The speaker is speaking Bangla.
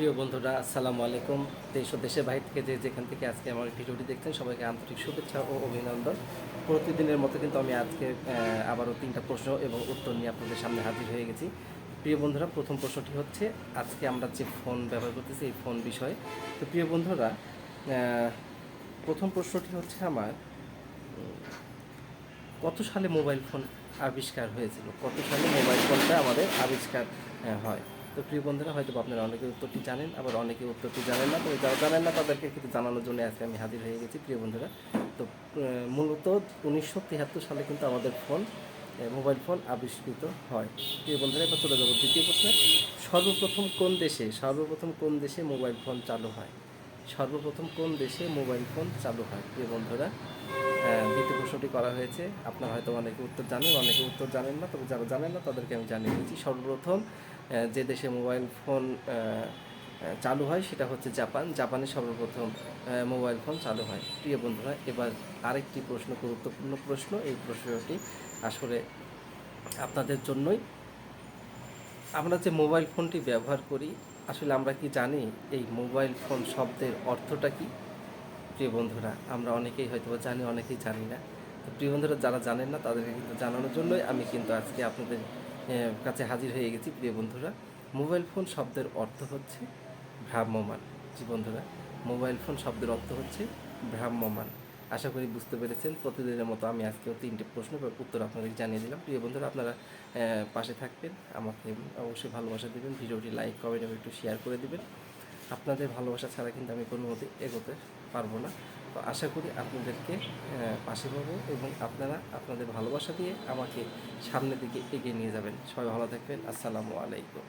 প্রিয় বন্ধুরা, আসসালামু আলাইকুম। দেশ ও দেশের বাইরে থেকে যে যেখান থেকে আজকে আমার ভিডিওটি দেখছেন, সবাইকে আন্তরিক শুভেচ্ছা ও অভিনন্দন। প্রতিদিনের মতো কিন্তু আমি আজকে আবারও তিনটা প্রশ্ন এবং উত্তর নিয়ে আপনাদের সামনে হাজির হয়ে গেছি। প্রিয় বন্ধুরা, প্রথম প্রশ্নটি হচ্ছে, আজকে আমরা যে ফোন ব্যবহার করতেছি, এই ফোন বিষয়ে। তো প্রিয় বন্ধুরা প্রথম প্রশ্নটি হচ্ছে আমার কত সালে মোবাইল ফোন আবিষ্কার হয়েছিল? কত সালে মোবাইল ফোনটা আমাদের আবিষ্কার হয়? তো প্রিয় বন্ধুরা, হয়তো আপনারা অনেকে উত্তরটি জানেন, আবার অনেকে উত্তরটি জানেন না। তবে যারা জানেন না, তাদেরকে কিন্তু জানানোর জন্য আজকে আমি হাজির হয়ে গেছি, প্রিয় বন্ধুরা। তো মূলত উনিশশো তিয়াত্তর সালে কিন্তু আমাদের ফোন মোবাইল ফোন আবিষ্কৃত হয়। প্রিয় বন্ধুরা, এবার চলে যাব দ্বিতীয় প্রশ্নে। সর্বপ্রথম কোন দেশে, সর্বপ্রথম কোন দেশে মোবাইল ফোন চালু হয়? সর্বপ্রথম কোন দেশে মোবাইল ফোন চালু হয়, প্রিয় বন্ধুরা? দ্বিতীয় প্রশ্নটি করা হয়েছে। আপনারা হয়তো অনেকে উত্তর জানেন, অনেকে উত্তর জানেন না, তবে যারা জানেন না তাদেরকে আমি জানিয়ে দিচ্ছি। সর্বপ্রথম যে দেশে মোবাইল ফোন চালু হয় সেটা হচ্ছে জাপান। জাপানে সর্বপ্রথম মোবাইল ফোন চালু হয়। প্রিয় বন্ধুরা, এবার আরেকটি প্রশ্ন, গুরুত্বপূর্ণ প্রশ্ন। এই প্রশ্নটি আসলে আপনাদের জন্যই। আমরা যে মোবাইল ফোনটি ব্যবহার করি, আসলে আমরা কি জানি এই মোবাইল ফোন শব্দের অর্থটা কি? প্রিয় বন্ধুরা, আমরা অনেকেই হয়তো জানি, অনেকেই জানি না। প্রিয় বন্ধুরা, যারা জানেন না, তাদেরকে কিন্তু জানানোর জন্যই আমি কিন্তু আজকে আপনাদের কাছে হাজির হয়ে গেছি, প্রিয় বন্ধুরা। মোবাইল ফোন শব্দের অর্থ হচ্ছে ভ্রাম্যমান জি বন্ধুরা, মোবাইল ফোন শব্দের অর্থ হচ্ছে ভ্রাম্যমান আশা করি বুঝতে পেরেছেন, প্রতিদিনের মতো আমি আজকেও তিনটে প্রশ্ন উত্তর আপনাদের জানিয়ে দিলাম। প্রিয় বন্ধুরা, আপনারা পাশে থাকবেন, আমাকে অবশ্যই ভালোবাসা দেবেন, ভিডিওটি লাইক, কমেন্ট এবং একটু শেয়ার করে দিবেন। আপনাদের ভালোবাসা ছাড়া কিন্তু আমি কোনো মতে এগোতে পারব না। তো আশা করি আপনাদেরকে পাশে পাবো এবং আপনারা আপনাদের ভালোবাসা দিয়ে আমাকে সামনের দিকে এগিয়ে নিয়ে যাবেন। সবাই ভালো থাকবেন। আসসালামু আলাইকুম।